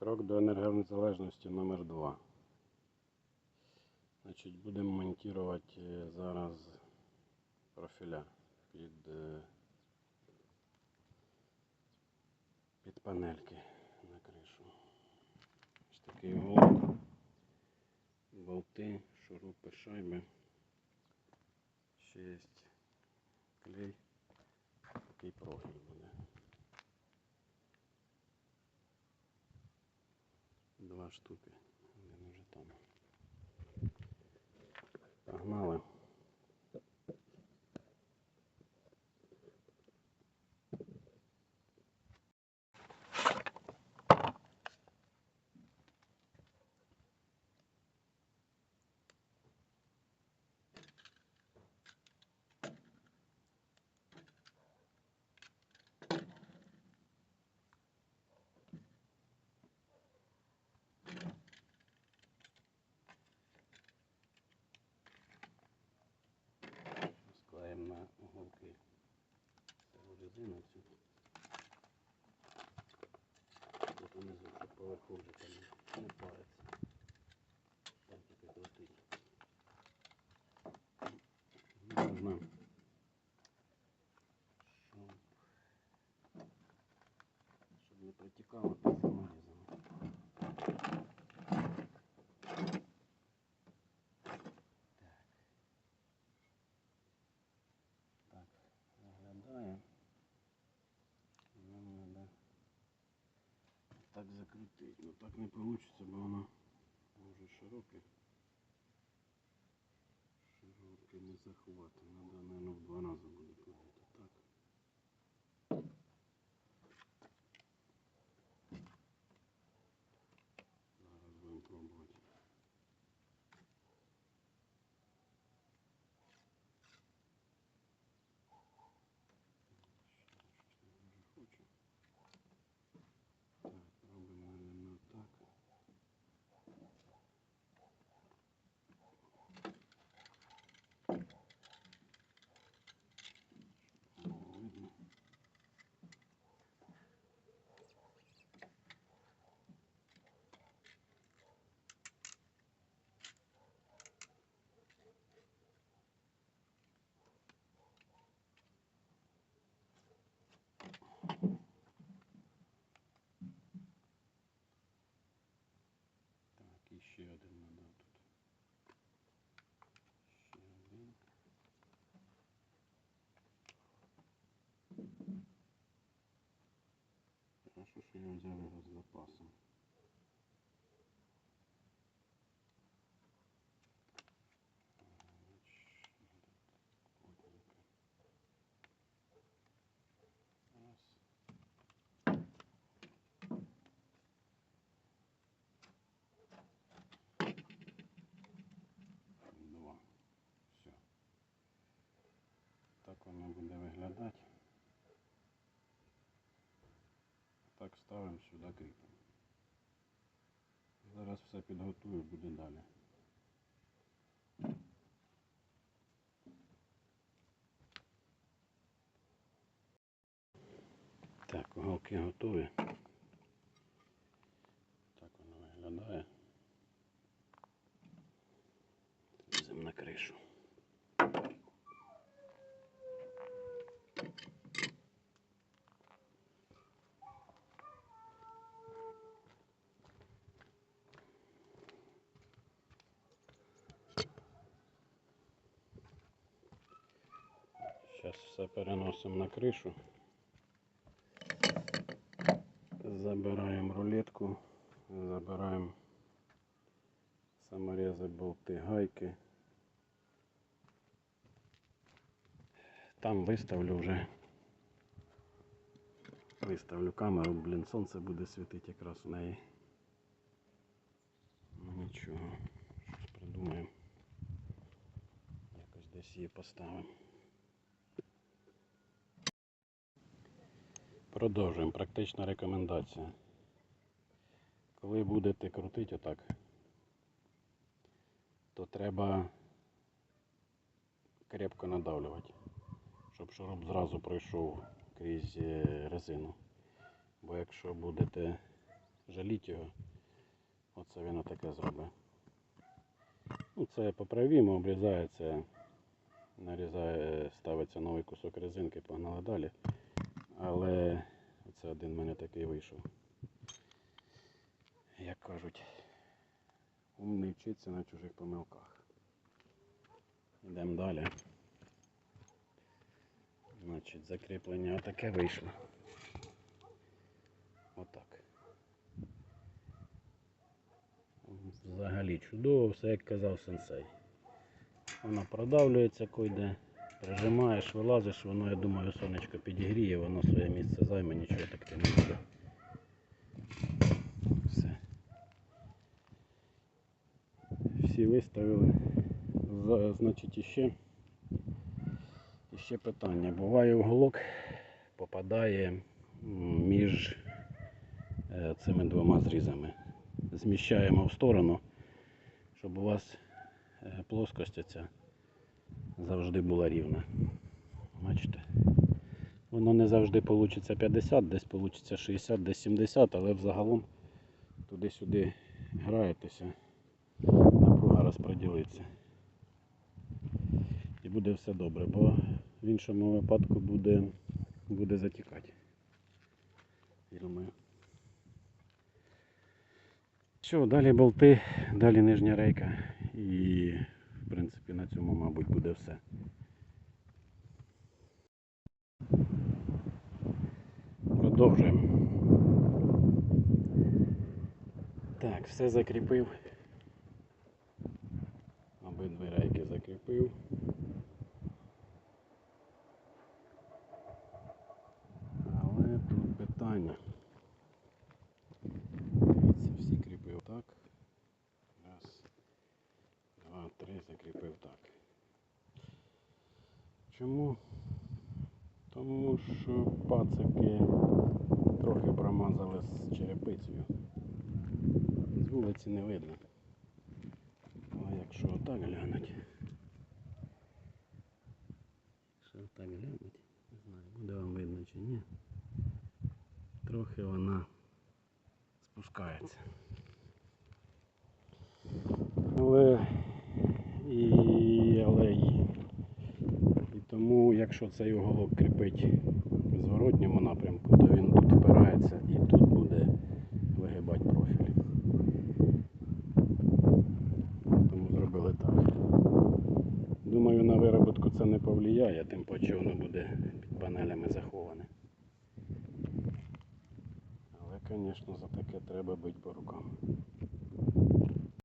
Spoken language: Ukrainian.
Крок до енергонезалежності номер 2 Значить, будемо монтувати е, зараз профіля під, е, під панельки на кришу. Ось такий голод, болти, шурупи, шайби. Ще є клей. Такий профіль буде. Два штуки. Один уже там. Погнали. Склеїмо на уголки цю резину цю. Тут внизу, щоб поверху вже там не париться. Там тільки крутить. Можна, щоб, щоб не протікало під саморізом. Так, виглядає. Нам треба так закрутити. Ну так не вийде, бо воно дуже широке. Широке не заховати. Треба, мабуть, в два рази буде клеїти. Так. Зараз будемо пробувати. Щось не дуже хочу. Так, робимо, наверное, так. Щоб було видно. Так, і ще один надо тут. Ще один. Хорошо, що я взяв його з запасом. Раз. Два. Все. Так воно буде виглядати. Так ставимо сюди кріпимо. Зараз все підготую, буде далі. Так, уголки готові. Так воно виглядає. Ліземо на кришу. Зараз все переносимо на кришу. Забираємо рулетку, забираємо саморези, болти, гайки. Там виставлю вже. Виставлю камеру, блін, сонце буде світити якраз в неї. Ну нічого, щось придумаємо. Якось десь її поставимо. Продовжуємо. Практична рекомендація. Коли будете крутити отак, то треба крепко надавлювати, щоб шуруп зразу пройшов крізь е, резину. Бо якщо будете жаліть його. Оце він отаке зробив. Ну, це поправимо, обрізається, нарізає, ставиться новий кусок резинки, погнали далі. Але це один в мене такий вийшов. Як кажуть, умний вчиться на чужих помилках. Йдемо далі. Значить, закріплення отаке вийшло. Отак. Взагалі чудово, все як казав сенсей. Воно продавлюється койде, прижимаєш, вилазиш, воно, я думаю, сонечко підігріє, воно своє місце займе, нічого таке не буде. Все. Всі виставили. Значить, іще, іще питання. Буває уголок попадає між е, цими двома зрізами. Зміщаємо в сторону, щоб у вас е, плоскость ця завжди була рівна. Бачите? Воно не завжди вийде 50, десь вийде 60, десь 70, але взагалом туди-сюди граєтеся, напруга розподілиться. І буде все добре, бо в іншому випадку буде, буде затікати. Я думаю. Що, далі болти, далі нижня рейка. І в принципі на цьому, мабуть, буде все. Продовжуємо. Так, все закріпив. Обидві рейки закріпив. Але тут питання. Дивіться, всі кріпив так. Раз, два, три, закріпив так. Чому? Тому що пацики трохи промазали з черепицею. З вулиці не видно. Але якщо отак глянуть. Якщо отак глянуть, не знаю, буде вам видно чи ні. Трохи вона спускається. Але і але і. І тому, якщо цей уголок кріпить в зворотньому напрямку, то він тут впирається і тут буде вигибати профіль. Тому зробили так. Думаю, на вироботку це не повлияє, тим паче воно буде під панелями заховане. Але, звісно, за таке треба бити по рукам.